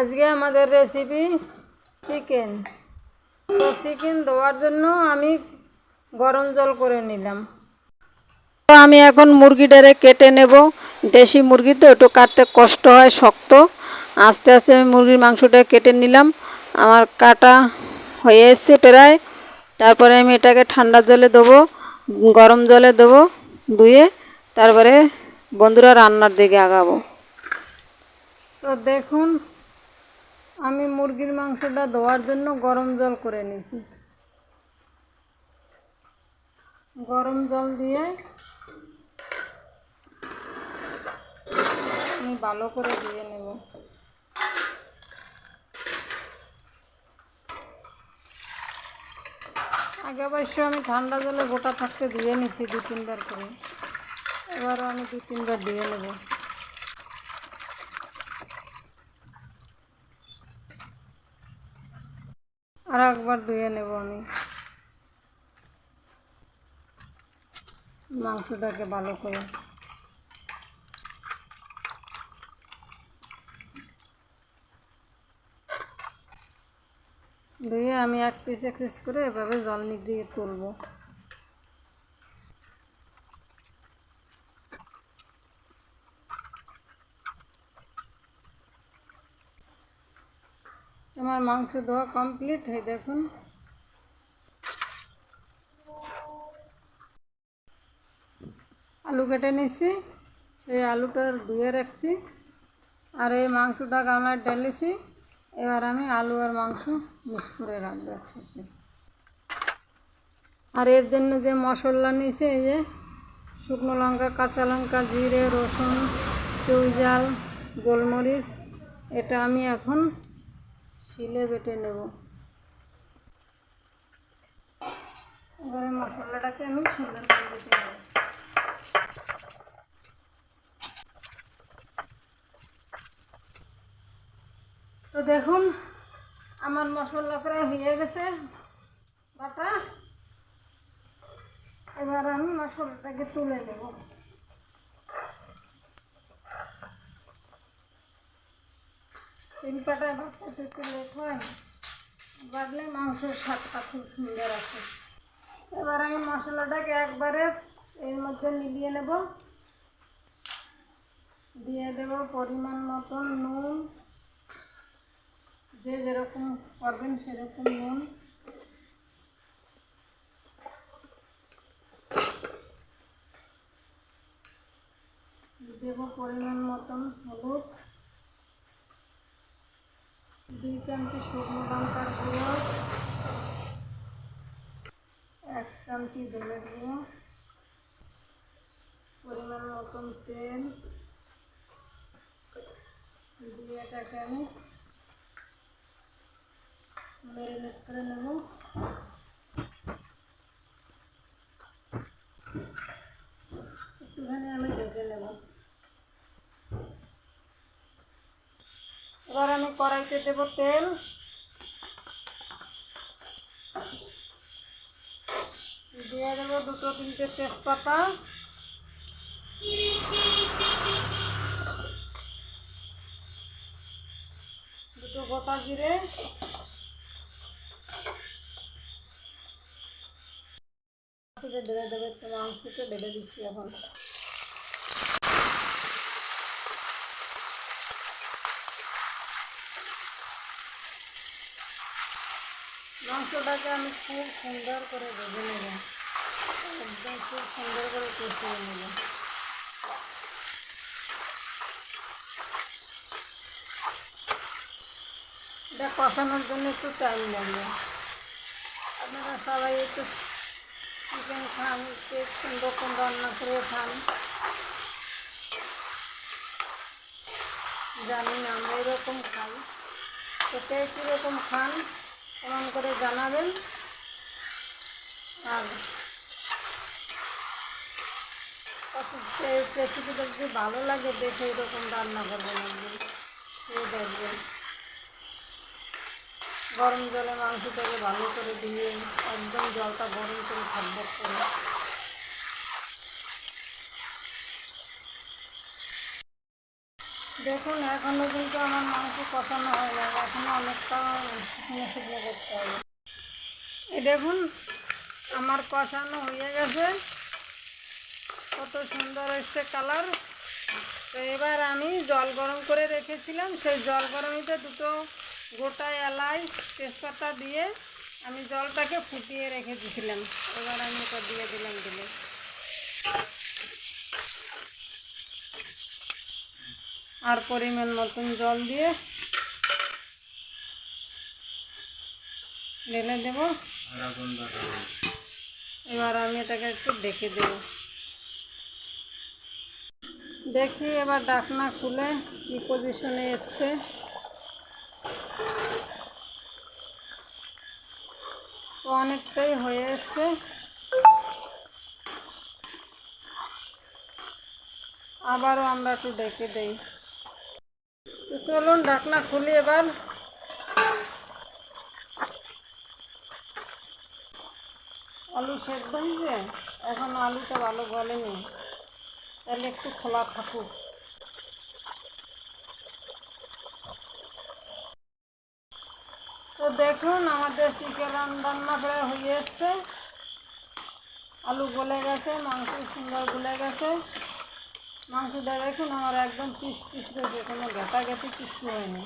আজকে আমাদের recipe chicken তো চিকেন দেওয়ার জন্য আমি গরম জল করে নিলাম। তো আমি এখন মুরগিটারে কেটে নেব। দেশি মুরগি তো, একটু কাটতে কষ্ট হয়, শক্ত। আস্তে আস্তে আমি মুরগির মাংসটা কেটে নিলাম। আমার কাটা হয়ে এসছে প্রায়। তারপরে আমি এটাকে ঠান্ডা জলে দেবো, গরম জলে দেবো, ধুয়ে তারপরে বন্ধুরা রান্নার দিকে আগাবো। তো দেখুন আমি মুরগির মাংসটা ধোয়ার জন্য গরম জল করে নিয়েছি। গরম জল দিয়ে আমি ভালো করে দিয়ে নেব। আগে অবশ্য আমি ঠান্ডা জলে গোটা থাকতে দিয়ে নিছি দু তিনবার করে। এবারও আমি দু তিনবার দিয়ে নেব। আর একবার ধুয়ে নেব আমি। মাংসটাকে ভালো করে। ধুয়ে আমি এক পিস এক পিস করে এভাবে জল নিগড়িয়ে তুলবো। আমার মাংস ধোয়া কমপ্লিট হয়ে দেখুন। আলু কেটে নিচ্ছি সেই আলুটা ধুয়ে রাখছি। আর এই মাংসটা গামলায় ঢেলেছি, এবার আমি আলু আর মাংস মিক্স করে রাখব একসাথে। আর এর জন্য যে মশলা নিয়েছে, এই যে শুকনো লঙ্কা, কাঁচা লঙ্কা, জিরে, রসুন চৌজাল গোলমরিচ, এটা আমি এখন শিলে বেটে নেব। এবারে মশলাটাকে আমি সুন্দর করে বেটে নেব। তো দেখুন, আমার মশলা প্রায় হয়ে গেছে বাটা। এবার আমি মশলাটাকে তুলে নেব। শিল্পাটা বাটতে একটু লেট হয়। বাটলে মাংসের স্বাদটা খুব সুন্দর আসে এবার আমি মশলাটাকে একবারে এর মধ্যে মিলিয়ে নেব। দিয়ে দেব পরিমাণ মতন নুন। যে যেরকম করবেন সেরকম নুন। দেব পরিমাণ মতন হলুদ দুই চামচি শুকনো লঙ্কার গুঁড়ো এক চামচি ধনে গুঁড়ো পরিমাণ মতন তেল দিয়ে এটাকে আমি ম্যারিনেট করে নেব একটুখানি আমি ঢেকে নেব এবার আমি কড়াইতে দেব তেল। দিয়ে দেবো দুটো তিনটে তেজপাতা। দুটো গোটা জিরে। দেবে তো মাংসকে ঢেলে দিচ্ছি এখন। মাংসটাকে আমি খুব সুন্দর করে ভেজে নেব। একদম খুব সুন্দর করে কষিয়ে নেব। এটা কষানোর জন্য একটু টাইম লাগবে। আপনারা সবাই একটু চিকেন খান কেক রকম রান্না করে খান। জানি না, আমরা এরকম খাই। তো কে কীরকম খান? কেমন করে জানাবেন। আর রেসিপিটা যদি ভালো লাগে, দেখে এরকম রান্না করবেন একদিন। খেয়ে দেখবেন। গরম জলে মাংসটাকে ভালো করে দিয়ে একদম জলটা গরম করে থাকব। করে দেখুন, এখনও কিন্তু আমার মাংস কষানো হয় না, এখনও অনেকটা শুকনো শুকনো করতে হবে। এই দেখুন, আমার কষানো হয়ে গেছে। কত সুন্দর এসছে কালার। তো এবার আমি জল গরম করে রেখেছিলাম, সেই জল গরমিতে দুটো গোটা এলাচ, তেজপাতা দিয়ে আমি জলটাকে ফুটিয়ে রেখে দিয়েছিলাম এবার আমি ওটা দিয়ে দিলাম, দিলে। আর পরিমাণ মতন জল দিয়ে ঢেলে দেব। এবার আমি এটাকে একটু ডেকে দেব। দেখি এবার ডাকনা খুলে কি পজিশনে এসছে। অনেকটাই হয়ে এসছে। আবারও আমরা একটু ডেকে দেই। চলুন ঢাকনা খুলি এবার। আলু সেদ্ধ হয়েছে? এখন আলুটা ভালো গলেনি। তাহলে একটু খোলা থাকুক। তো দেখুন, আমাদের চিকেন রান্না প্রায় হয়ে এসছে। আলু গলে গেছে, মাংস সুন্দর গলে গেছে। মাংসটা দেখুন আমার একদম পিস পিস রয়েছে কোনো ঘেটাঘেটি কিছু হয়নি।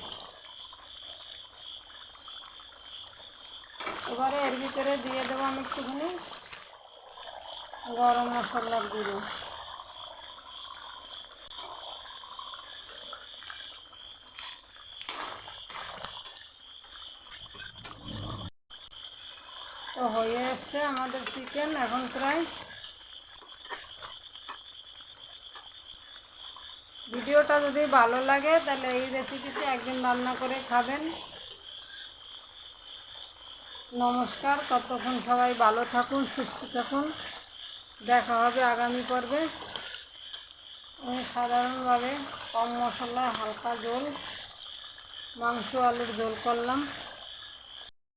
এবারে এর ভিতরে দিয়ে দেবো আমি একটুখানি গরম মশলার গুঁড়ো। তো হয়ে এসছে আমাদের চিকেন এখন প্রায় ভিডিওটা যদি ভালো লাগে, তাহলে এই রেসিপিটি একদিন রান্না করে খাবেন। নমস্কার, ততক্ষণ সবাই ভালো থাকুন, সুস্থ থাকুন। দেখা হবে আগামী পর্বে। আমি সাধারণভাবে কম মশলা, হালকা ঝোল, মাংস, আলুর ঝোল করলাম।